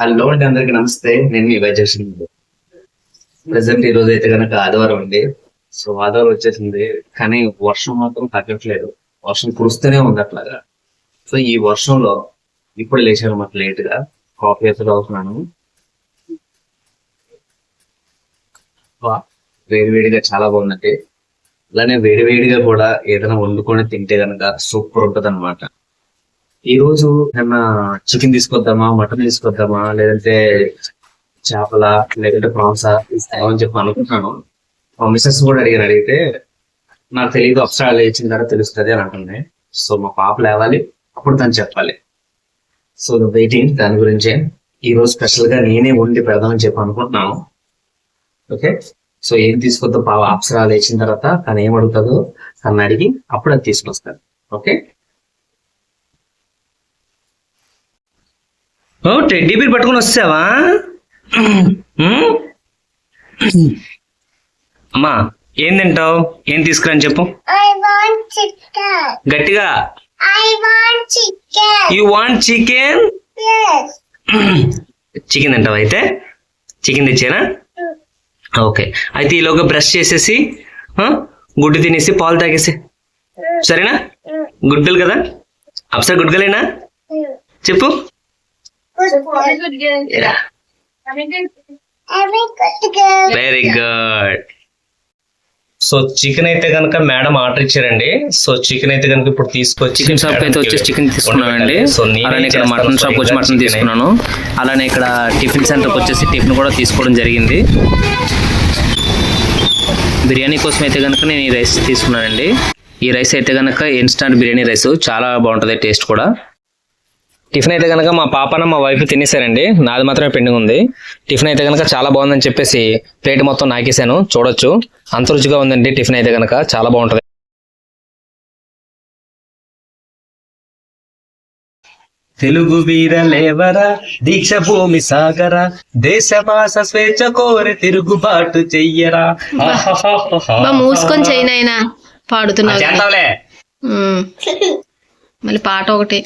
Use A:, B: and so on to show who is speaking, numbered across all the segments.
A: Hello అండి అందరికి నమస్తే. నేను మీ వైజేషన్ ప్రెసెంట్ ఈ రోజు అయితే కనుక ఆదివారం అండి. సో ఆదివారం వచ్చేసింది. కానీ వర్షం మాత్రం తగ్గట్లేదు. వర్షం కురుస్తూనే ఉంది అట్లాగా. సో ఈ వర్షంలో ఇప్పుడు లేచాను మాకు లేట్గా కాఫీ అయితే అవుతున్నాను వా, వేడివేడిగా చాలా బాగుందండి. అలానే వేడివేడిగా కూడా ఏదైనా వండుకొని తింటే గనక సూపర్ ఉంటది అనమాట ఈ రోజు ఏమన్నా చికెన్ తీసుకొద్దామా మటన్ తీసుకొద్దామా లేదంటే చేపల లేదంటే ప్రాన్సా అని చెప్పి అనుకుంటున్నాను. మా మిస్సెస్ కూడా అడిగారు అడిగితే నాకు తెలియదు అప్సరా లేచిన తర్వాత తెలుస్తుంది అని అంటుంది. సో మా పాప లేవాలి అప్పుడు తను చెప్పాలి. సో వెయిటింగ్ దాని గురించే. ఈ రోజు స్పెషల్గా నేనే వండి పెడదామని చెప్పి అనుకుంటున్నాను. ఓకే సో ఏం తీసుకొద్దాం పాప అప్సరా లేచిన తర్వాత తను ఏం అడుగుతుందో తను అడిగి అప్పుడు అది తీసుకొస్తాను. ఓకే
B: టెడ్డీ బీర్ పట్టుకొని వస్తావా? అమ్మా ఏం తింటావు? ఏం తీసుకురని చెప్పు. గట్టిగా. You want chicken. చికెన్ తింటావా అయితే? చికెన్ తెచ్చానా? ఓకే అయితే ఈలోగా బ్రష్ చేసేసి గుడ్డు తినేసి పాలు తాగేసి. సరేనా? గుడ్ గర్ల్ కదా? అప్సర్ గుడ్ గర్లేనా చెప్పు. వెరీ గుడ్ సో చికెన్ అయితే కనుక మేడం ఆర్డర్ ఇచ్చారండి. సో చికెన్ అయితే కనుక ఇప్పుడు తీసుకొచ్చి
C: చికెన్ షాప్ అయితే వచ్చేసి చికెన్ తీసుకున్నానండి
B: సో
C: అలానే ఇక్కడ మటన్ షాప్ వచ్చి మటన్. తీసుకున్నాను. అలానే ఇక్కడ టిఫిన్ సెంటర్కి వచ్చేసి టిఫిన్ కూడా తీసుకోవడం జరిగింది. బిర్యానీ కోసం అయితే కనుక నేను ఈ రైస్ తీసుకున్నానండి. ఈ రైస్ అయితే కనుక ఇన్స్టాంట్ బిర్యానీ రైస్ చాలా బాగుంటుంది టేస్ట్ కూడా. టిఫిన్ అయితే కనుక మా పాపన మా వైఫ్ తినేసారండి. నాది మాత్రమే పెండింగ్ ఉంది. టిఫిన్ అయితే కనుక చాలా బాగుందని చెప్పేసి ప్లేట్ మొత్తం నాకేసాను చూడొచ్చు. అంత రుచిగా ఉందండి టిఫిన్ అయితే కనుక చాలా బాగుంటుంది.
B: తెలుగు వీరలేవరా? దీక్ష భూమి సాగర? దేశవాస స్వేచ్ఛ కోరి తిరుగుబాటు చెయ్యరా?
D: మూసుకొని చేయి నాయనా. పాడుతున్నావు. కానీ.
B: చేస్తావులే.
D: ఉమ్. మళ్ళీ పాట ఒకటి.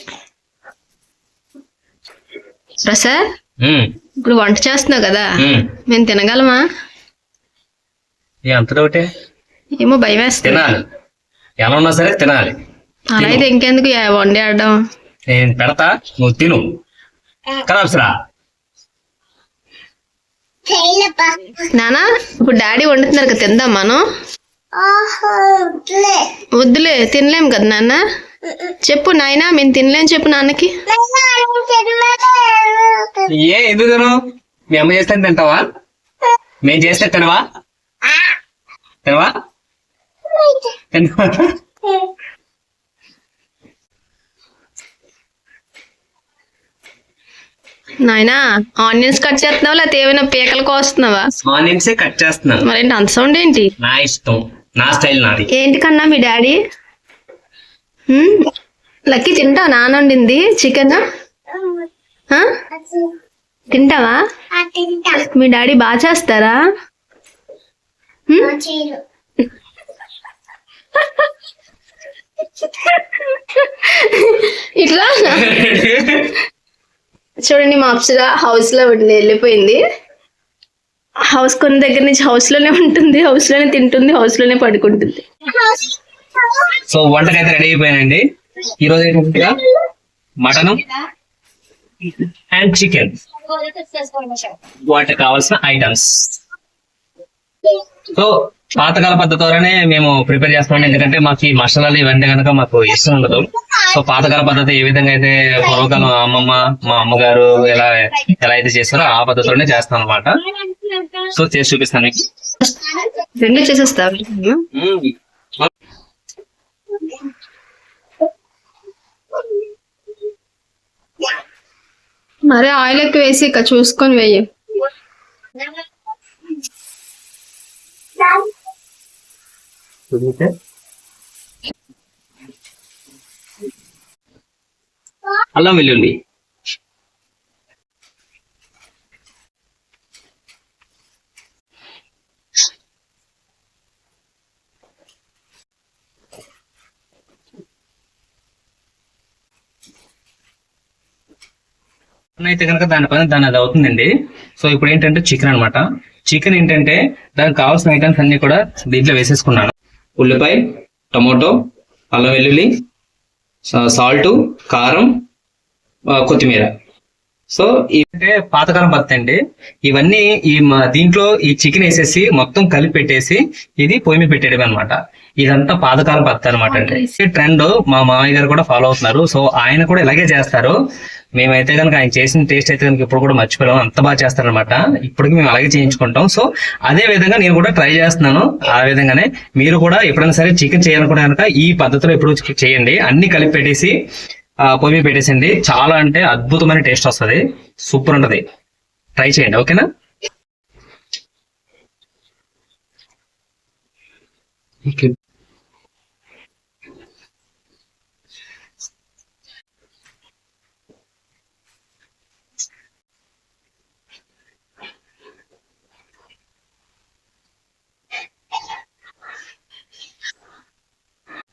D: ప్రసాద్? ఇప్పుడు వంట చేస్తున్నావు కదా. మేము తినగలమా? ఏమో భయం వేస్తుంది.
B: తినాలి. ఎలా ఉన్నా సరే తినాలి.
D: అలా అయితే ఇంకెందుకు వండి ఆడడం?
B: నేను పెడతా నువ్వు తిను. కదా
D: నానా ఇప్పుడు డాడీ వండుతున్నారు కదా తిందాం మనం. వద్దులే. తినలేం కదా నాన్న? చెప్పు నాయనా మేము తినలేం చెప్పు నాన్నకి.
B: ఏ ఎందుకు మీ అమ్మ చేస్తే తింటావా? మేము చేస్తే తినవా? తినవా? తినవా?
D: నాయనా ఆనియన్స్ కట్ చేస్తున్నావా? లేకపోతే ఏమైనా పీకలు కోస్తున్నావా?
B: ఆనియన్సే కట్ చేస్తున్నాను.
D: మరేంటి అంత సౌండ్ ఏంటి?
B: నా ఇష్టం. నా స్టైల్ నాది.
D: ఏంటి కన్నా మీ డాడీ? లక్కీ తింటావా? నాన్న వండింది చికెన్ తింటావా? మీ డాడీ బాగా చేస్తారా? ఇట్లా? చూడండి మా అప్సర హౌస్లో ఉండి వెళ్ళిపోయింది. హౌస్ కొన్ని దగ్గర నుంచి హౌస్లోనే ఉంటుంది హౌస్లోనే తింటుంది హౌస్లోనే పడుకుంటుంది.
B: సో వంటకైతే రెడీ అయిపోయానండి. ఈ రోజు ఏంటంటే మటన్ అండ్ చికెన్ వాటికి కావాల్సిన ఐటమ్స్ సో పాతకాల పద్ధతిలోనే మేము ప్రిపేర్ చేస్తాం ఎందుకంటే మాకు ఈ మసాలాలు ఇవన్నీ కనుక మాకు ఇష్టం ఉండదు. సో పాతకాల పద్ధతి ఏ విధంగా అయితే పూర్వకాలం అమ్మమ్మ మా అమ్మగారు ఎలా ఎలా అయితే చేస్తారో ఆ పద్ధతిలోనే చేస్తాం అనమాట సో చేసి చూపిస్తాను మీకు.
D: రెండు చేసేస్తా. మరి ఆయిల్ ఎక్కువ వేసి ఇక చూసుకొని వేయి.
B: అల్లం వెల్లుల్లి అయితే కనుక దానిపైన దాని అది అవుతుందండి. సో ఇప్పుడు ఏంటంటే చికెన్ అన్నమాట. చికెన్ ఏంటంటే దానికి కావాల్సిన ఐటమ్స్ అన్ని కూడా దీంట్లో వేసేసుకున్నాను. ఉల్లిపాయ టమోటో అల్లం వెల్లుల్లి సాల్ట్ కారం కొత్తిమీర. సో అంటే పాతకాలం పత్తి అండి. ఇవన్నీ ఈ దీంట్లో ఈ చికెన్ వేసేసి మొత్తం కలిపి పెట్టేసి ఇది పొయ్యి మీద పెట్టేయడం అనమాట ఇదంతా పాతకాలం పత్తి అనమాట ఈ ట్రెండ్ మా మామయ్య గారు కూడా ఫాలో అవుతున్నారు. సో ఆయన కూడా ఇలాగే చేస్తారు. మేమైతే కనుక ఆయన చేసిన టేస్ట్ అయితే కనుక ఇప్పుడు కూడా మర్చిపోయాం అంత బాగా చేస్తారనమాట ఇప్పటికి మేము అలాగే చేయించుకుంటాం. సో అదే విధంగా నేను కూడా ట్రై చేస్తున్నాను. ఆ విధంగానే మీరు కూడా ఎప్పుడైనా సరే చికెన్ చేయాలనుకుంటే కనుక ఈ పద్ధతిలో ఎప్పుడు చేయండి. అన్ని కలిపి పెట్టేసి ఆ, పొయ్యి మీద పెట్టేసండి చాలా అంటే అద్భుతమైన టేస్ట్ వస్తది. సూపర్ ఉంటది. ట్రై చేయండి. ఓకేనా?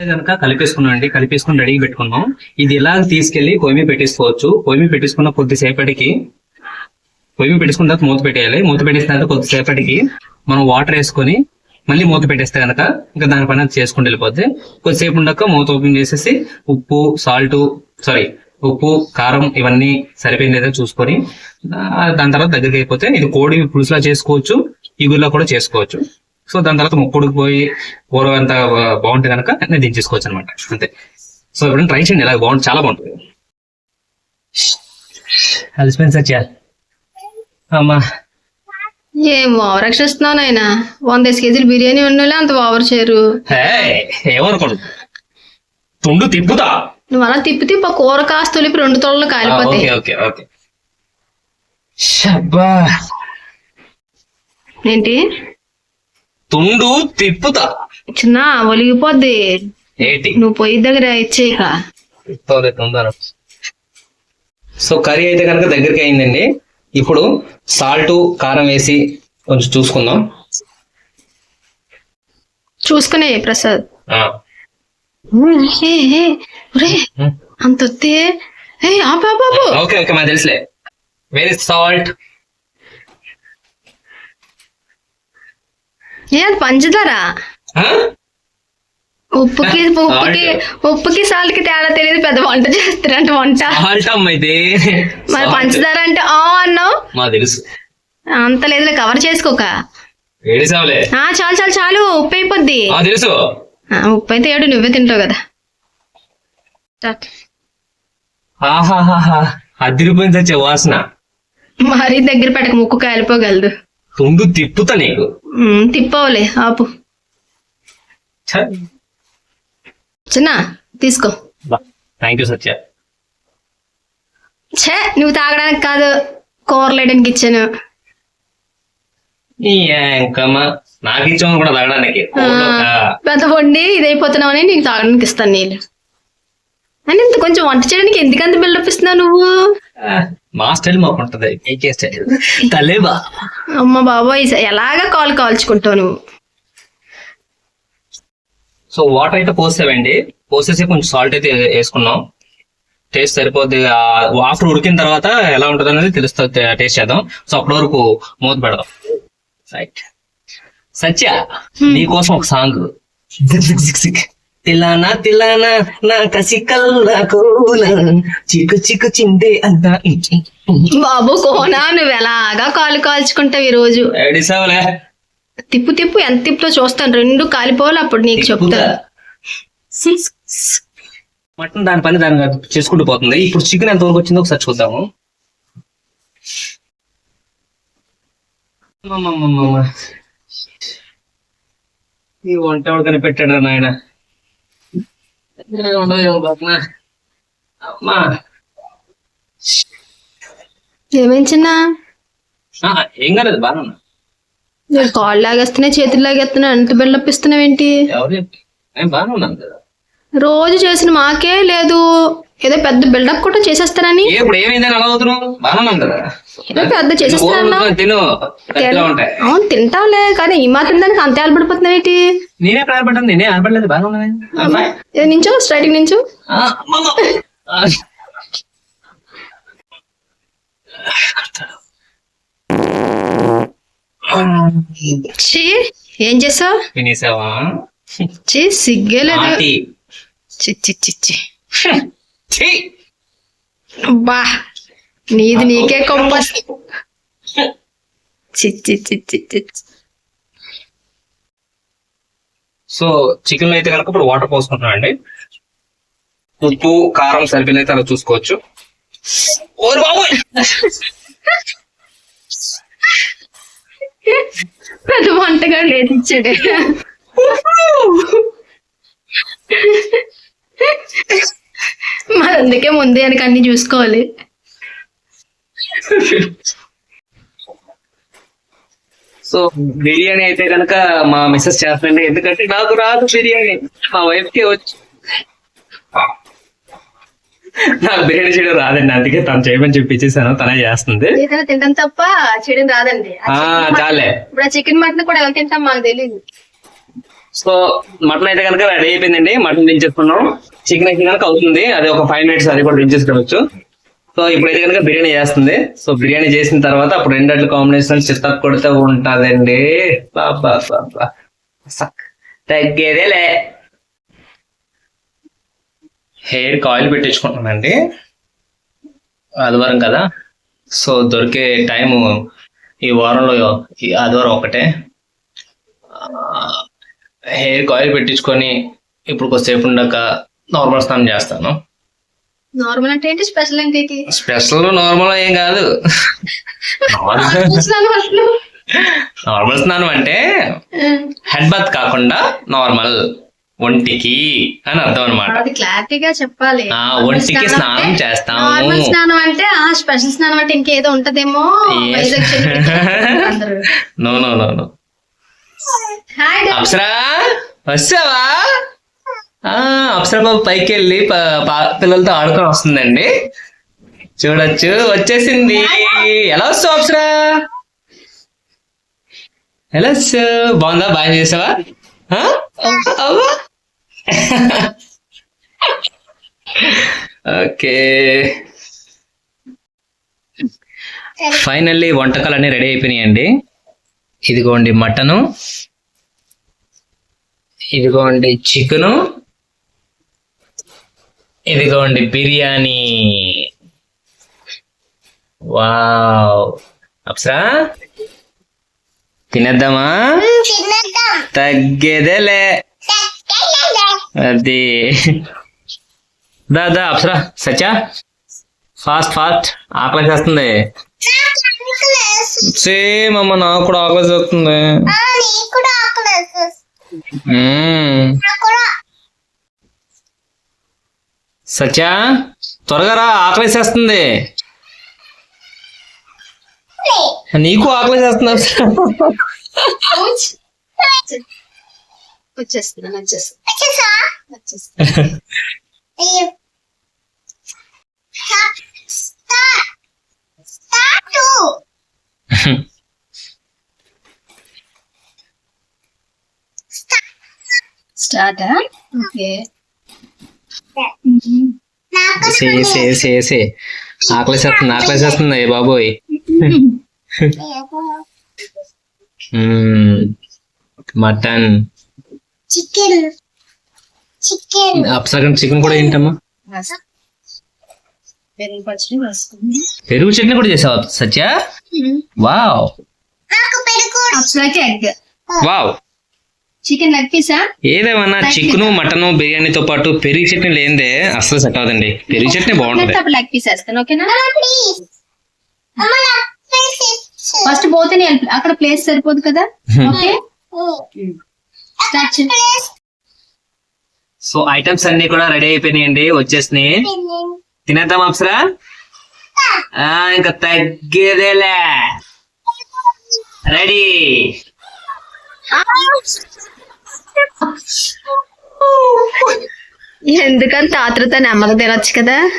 B: కనుక కలిపేసుకున్నాం అండి. కలిపేసుకుని రెడీ పెట్టుకున్నాం. ఇది ఇలా తీసుకెళ్ళి పొయ్యి పెట్టేసుకోవచ్చు. పొయ్యి పెట్టేసుకున్న కొద్దిసేపటికి పొయ్యి పెట్టుకున్న పెట్టేసుకున్న తర్వాత మూత పెట్టేయాలి. మూత పెట్టేసిన తర్వాత కొద్దిసేపటికి మనం వాటర్ వేసుకొని మళ్ళీ మూత పెట్టేస్తే కనుక ఇంకా దానిపైన చేసుకుంటూ వెళ్ళిపోతే కొద్దిసేపు ఉండక మూత ఓపెన్ చేసేసి ఉప్పు సాల్ట్ సారీ ఉప్పు కారం ఇవన్నీ సరిపోయింది చూసుకొని దాని తర్వాత దగ్గరికి అయిపోతే ఇది కోడి పులుసులా చేసుకోవచ్చు. ఇగురులా కూడా చేసుకోవచ్చు. సో దాని తర్వాత ముక్కుడికి పోయి కూర అంతా బాగుంటే కనుక నేను దించేసుకోవచ్చు అనమాట అంతే. సో ఇప్పుడు ట్రై చేయండి ఇలా బాగుంటుంది చాలా బాగుంటుంది. అలసిపోయింది సత్య. అమ్మా.
D: ఏం ఓవర్ రక్షిస్తున్నావు నాయన. వంద కేజీలు బిర్యానీ ఉన్నోళ్ళే అంత ఓవర్ చేయరు.
B: ఏమనుకోండి తుండు తిప్పుతా.
D: నువ్వు అలా తిప్పి తిప్పి కూర కాస్త తొలిపి రెండు తొలలు కాలిపోతాయి.
B: Okay okay okay. షబ్బా.
D: ఏంటి?
B: తుండు తిప్పుతా.
D: చిన్న ఒలిగిపోద్ది.
B: ఏంటి?
D: నువ్వు పొయ్యి దగ్గర ఇచ్చేయక
B: సో కర్రీ అయితే కనుక దగ్గరికి అయిందండి. ఇప్పుడు సాల్ట్ కారం వేసి కొంచెం చూసుకుందాం.
D: చూసుకునే ప్రసాద్. అంత వస్తే.
B: ఓకే ఓకే మాకు తెలుసులే. వెరీ సాల్ట్
D: ఏ అది పంచదార ఉప్పుకి ఉప్పుకి ఉప్పుకి సాల్ట్కి తేడా తెలియదు పెద్ద వంట చేస్తారంట వంట.
B: సాల్ట్
D: మరి పంచదార అంటే ఆ అన్నావు?
B: మా తెలుసు.
D: అంత లేదు కవర్ చేసుకోక. ఆ చాలు చాలు చాలు ఉప్పు అయిపోద్ది.
B: తెలుసు.
D: ఉప్పు అయితే ఏడు నువ్వే తింటావు కదా.
B: అదిరిపోయింది వచ్చే వాసన.
D: మరీ దగ్గర పెట్టక ముక్కు కాలిపోగలదు.
B: తుండు తిప్పుతా నీకు.
D: తిప్పవులే ఆపు. చిన్న తీసుకో.
B: Thank you Satya.
D: ఛే నువ్వు తాగడానికి కాదు కూరలు వేయడానికి ఇచ్చాను.
B: నాకు ఇచ్చాము కూడా తాగడానికి?
D: పెద్ద వండి ఇదైపోతున్నావని నీకు తాగడానికి ఇస్తాను నీళ్ళు. అని ఇంత కొంచెం వంట చేయడానికి ఎందుకు అంత బిల్డప్ ఇస్తున్నావు నువ్వు?
B: ఆ, మా స్టైల్ మాకు ఉంటది ఏకే స్టైల్. తలేబా
D: అమ్మ బాబోయ్ ఎలాగా కాలు కాల్చుకుంటావు నువ్వు?
B: సో వాటర్ అయితే పోసావండి. పోసేసి కొంచెం సాల్ట్ అయితే వేసుకున్నాం. టేస్ట్ సరిపోద్ది. ఆఫ్టర్ ఉడికిన తర్వాత ఎలా ఉంటుంది అనేది తెలుస్తుంది టేస్ట్ చేద్దాం. సో అప్పటి వరకు మూత పెడదాం. రైట్ సత్య నీకోసం ఒక సాంగ్ తిలానా తిలానా నా కసి కల్లాకు చిక్కు చిక్కు చిందే అంతా
D: బాబు కోనా నువ్వు ఎలాగా కాలు కాల్చుకుంటావు ఈ రోజు
B: ఏడిసావులే?
D: తిప్పు తిప్పు ఎంత తిప్పుతో చూస్తాను. రెండు కాలిపోవాలి అప్పుడు నీకు చెప్తాను
B: మటన్ దాని పని దాని చేసుకుంటూ పోతుంది. ఇప్పుడు చికెన్ ఎంత వరకు వచ్చిందో ఒకసారి చూద్దాము. ఈ వంట ఎవడు కనిపెట్టాడు నాయన? అమ్మా
D: ఏమేం చిన్న?
B: ఆ, ఏం కాలేదు బాగా
D: నేను కాళ్ళు లాగేస్తున్నాయి చేతులు లాగేస్తున్నాయి అంత బిల్డప్ ఏంటి
B: ఎవరు చెప్పి? నేను బాగానే ఉన్నాను కదా.
D: రోజు చేసిన మాకే లేదు. ఏదో పెద్ద బిల్డప్ కూడా చేసేస్తానని
B: ఏ ఇప్పుడు ఏమైందని అలా అవుతున్నావు? బాగానే ఉన్నాను కదా.
D: ఏదో పెద్ద చేసేస్తాను
B: కూరలు తిను. పెద్దగా ఉంటాయి.
D: అవును తింటావులే కానీ ఈ మాత్రం దానికి అంతే ఆలపడిపోతున్నావు ఏంటి?
B: నేనే ఆడపడ్డాను నేనే ఆడపడలేదు బాగా ఉన్నది.
D: ఏ నించో స్టార్టింగ్ నించో. ఏం చేసావు?
B: తినేసావా?
D: ఛీ సిగ్గే లేదు
B: నాటి.
D: చి చి చి చి
B: ఛీ!
D: బా నీది నీకే చి
B: సో చికెన్లో అయితే కనుక ఇప్పుడు వాటర్ పోసుకుంటున్నాం అండి. ఉప్పు కారం సరిపోయినైతే అలా చూసుకోవచ్చు. ఓరి!
D: పెద్ద వంటగా లేదు ఇచ్చాడు. మరి అందుకే ముందే వెనక అన్ని చూసుకోవాలి.
B: సో బిర్యానీ అయితే కనుక మా మిస్సెస్ చేస్తుందండి ఎందుకంటే నాకు రాదు బిర్యానీ. మా వైఫ్కి వచ్చి. నాకు బిర్యానీ చేయడం రాదండి. అందుకే తను చేయమని చెప్పి ఇచ్చేసాను. తనే చేస్తుంది.
D: తింటాం తప్ప చేయడం రాదండి.
B: ఆ చాలే.
D: ఇప్పుడు ఆ చికెన్ మటన్ కూడా ఎలా తింటాం మాకు తెలియదు
B: సో మటన్ అయితే కనుక రెడీ అయిపోయిందండి. మటన్ దించేసుకున్నాం. చికెన్ అయితే కనుక అవుతుంది. అది ఒక ఫైవ్ మినిట్స్ అది కూడా దించేసుకోవచ్చు. సో ఇప్పుడైతే కనుక బిర్యానీ చేస్తుంది. సో బిర్యానీ చేసిన తర్వాత అప్పుడు రెండట్లు కాంబినేషన్ చిత్త కొడితే ఉంటదండి. బాబా బాబా తగ్గేదేలే. హెయిర్ ఆయిల్ పెట్టించుకుంటున్నానండి. ఆదివారం కదా. సో దొరికే టైము ఈ వారంలో ఈ ఆదివారం ఒకటే. హెయిర్ ఆయిల్ పెట్టించుకొని ఇప్పుడు కొద్దిసేపు ఉండక నార్మల్ స్నానం చేస్తాను.
D: నార్మల్ అంటే ఏంటి? స్పెషల్ అంటే ఏంటి
B: స్పెషల్ నార్మల్ ఏం కాదు. నార్మల్ స్నానం అంటే హెడ్ బాత్ కాకుండా నార్మల్ ఒంటికి అని అర్థం అనమాట
D: అది క్లారిటీగా చెప్పాలి.
B: ఆ, ఒంటికి స్నానం చేస్తాము.
D: నార్మల్ స్నానం అంటే ఆ స్పెషల్ స్నానం అంటే ఇంకేదో ఉంటదేమో.
B: No no no no. Apsara? ఆ, అప్సరా బాబు పైకి వెళ్ళి పిల్లలతో ఆడుకొని వస్తుందండి. చూడొచ్చు. వచ్చేసింది. ఎలా వస్తావు అప్సరా? ఎలా వచ్చావు బాగుందా? బాగా చేసావా? ఓకే. ఫైనల్లీ వంటకాలన్నీ రెడీ అయిపోయినాయండి. ఇదిగోండి మటను. ఇదిగోండి చికెను. ఇదిగోండి బిర్యానీ. వావ్. అప్సరా? తినేద్దామా? తగ్గేదేలే. అది. దా దా అప్సరా సచా ఫాస్ట్ ఫాస్ట్. ఆకలి చేస్తుంది సేమ్ అమ్మ నాకు కూడా ఆకలి
E: కూడా
B: సత్యా త్వరగా రా ఆకలి చేస్తుంది నీకు ఆకలి చేస్తుంది
D: వచ్చేస్తున్నాను వచ్చేస్తాను
E: వచ్చేసా?
D: వచ్చేస్తాను
E: అయ్యో. స్టార్ట్
D: ఓకే
E: నాకు
B: సే బాబోయ్. మటన్.
E: చికెన్. చికెన్.
B: కూడా ఏంటమ్మా
D: పెరుగు
B: చట్నీ కూడా చేసావా Satya? Wow. Wow.
D: Chicken leg Pisa
B: ఏదేమన్నా చికెన్ మటన్ బిర్యానీతో పాటు పెరుగు చట్నీ లేనిదే అస్సలు సెట్ అవ్వదండి. పెరుగు చట్నీ బాగుంటది.
D: లెగ్ పీస్ వేస్తాను ఓకేనా?
E: ప్లీజ్ అమ్మ నా ప్లీజ్
D: ఫస్ట్ పోతే నేను అక్కడ ప్లేస్ సరిపోదు కదా? ఓకే
B: సో ఐటమ్స్ అన్ని కూడా రెడీ అయిపోయినాయండి వచ్చేసినాయి. తినేద్దాం అప్సరా? ఆ, ఇంకా తగ్గేదేలే. రెడీ
D: ఎందుకంత ఆతృత నెమ్మది తినొచ్చు కదా?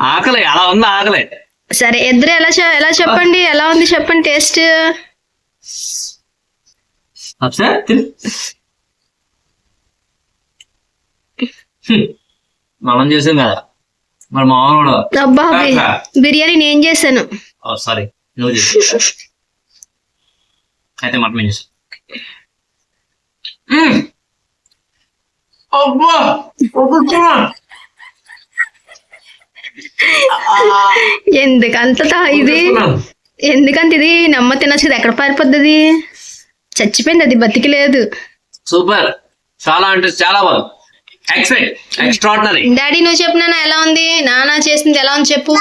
B: ఆకలి అలా ఉంది ఆకలి?
D: సరే ఇద్దరు ఎలా ఎలా చెప్పండి? ఎలా ఉంది చెప్పండి టేస్ట్.
B: మనం చూసాం కదా. మరి మామూలు
D: అబ్బా బిర్యానీ నేను చేశాను.
B: సారీ. నువ్వు అయితే మటన్ ఏం చేస్తా. అబ్బా
D: ఎందుకంత ఇది? ఎందుకంత ఇది? నమ్మ తినచ్చు కదా ఎక్కడ పారిపోద్ది అది చచ్చిపోయింది అది బతికిలేదు
B: సూపర్. చాలా అంటే చాలా బాగుంది. ఎక్స్ట్రాడినరీ
D: డాడీ నువ్వు చెప్పు నాన్న ఎలా ఉంది? నాన్న చేసింది ఎలా ఉంది చెప్పు.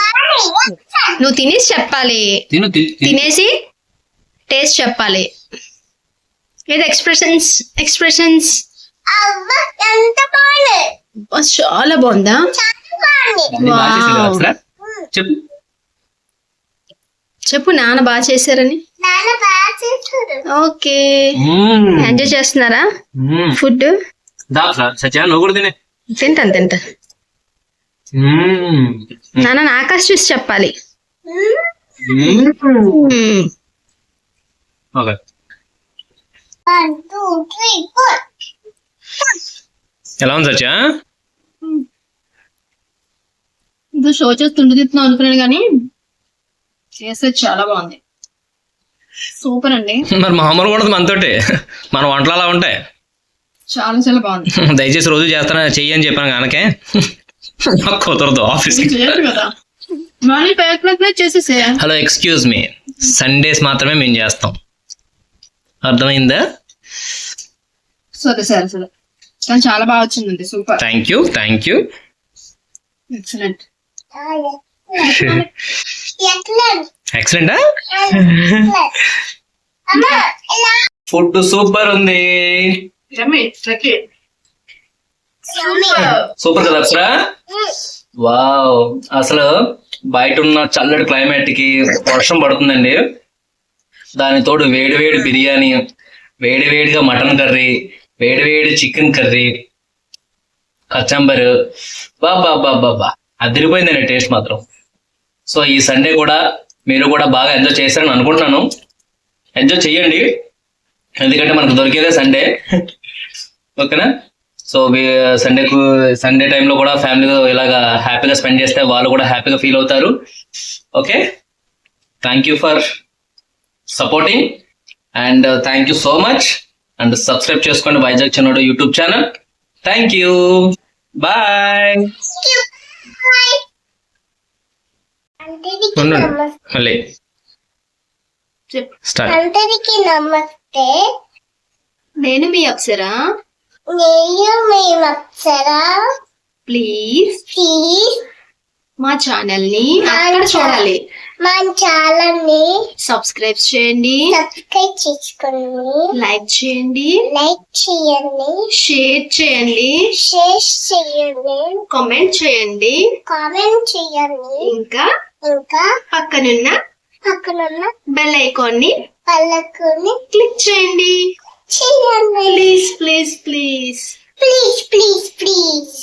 D: నువ్వు తినేసి చెప్పాలి.
B: తిను తిను తిను.
D: తినేసి టేస్ట్ చెప్పాలి. ఏది ఎక్స్ప్రెషన్స్ ఎక్స్ప్రెషన్స్ చాలా బాగుందా?
B: చెప్పు.
D: చెప్పు నాన్న బాగా చేశారని. ఓకే. ఎంజాయ్ చేస్తున్నారా. ఫుడ్ తింటాను తింటా.
B: మ్మ్.
D: నాన్న ఆకాశ్ చూసి చెప్పాలి.
B: Okay
E: one two three four
C: ఎలా ఉంది సత్య?
D: ఇది షో చేసి తుండి తిప్పుతున్నాం అనుకున్నాను కానీ చేసేది చాలా బాగుంది. సూపర్ అండి.
C: మరి మామూలుగా ఉండదు మనతోటి. మన వంటలు అలా ఉంటాయి.
D: చాలా చాలా బాగుంది.
C: దయచేసి రోజు చేస్తాను? చెయ్యి అని చెప్పాను కనుకే. నాకు కుదరదు office hello excuse me Sundays మాత్రమే మేము చేస్తాం. అర్థమైందా?
D: సరే సరే సరే. కానీ చాలా బాగా వచ్చిందండి. Super.
C: Thank you thank you
D: excellent
B: food super ఉంది. సూపర్. కదా అప్సరా? వావ్. అసలు బయట ఉన్న చల్లటి క్లైమేట్కి వర్షం పడుతుందండి. దాని తోడు వేడి వేడి బిర్యానీ వేడి వేడిగా మటన్ కర్రీ వేడి వేడి చికెన్ కర్రీ కచంబర్. బాబా బాబా బా అదిరిపోయిందండి టేస్ట్ మాత్రం. సో ఈ సండే కూడా మీరు కూడా బాగా ఎంజాయ్ చేశారని అనుకుంటున్నాను. ఎంజాయ్ చెయ్యండి. ఎందుకంటే మనకు దొరికేదే సండే. ఓకేనా? సో సండేకు సండే టైంలో కూడా ఫ్యామిలీతో ఇలాగా హ్యాపీగా స్పెండ్ చేస్తే వాళ్ళు కూడా హ్యాపీగా ఫీల్ అవుతారు. Okay? Thank you for supporting and thank you so much and subscribe చేసుకోండి Vizag చెన్నోడు YouTube channel. Thank you bye
E: అందరికి నమస్తే.
D: నేను మీ అప్సరా?
E: నేను మీ అప్సరా?
D: ప్లీజ్
E: ప్లీజ్
D: మా ఛానల్ని అక్కడ చూడాలి.
E: మా ఛానల్ని
D: సబ్స్క్రైబ్ చేయండి.
E: సబ్స్క్రైబ్ చేసుకోండి
D: లైక్ చేయండి.
E: లైక్ చేయండి.
D: షేర్ చేయండి.
E: షేర్ చేయండి.
D: కామెంట్ చేయండి.
E: కామెంట్ చేయండి.
D: ఇంకా
E: ఇంకా
D: పక్కనున్న
E: పక్కనున్న
D: బెల్ ఐకాన్ని
E: పళ్ళకుని
D: క్లిక్ చేయండి.
E: చేయండి.
D: Please please please
E: please please please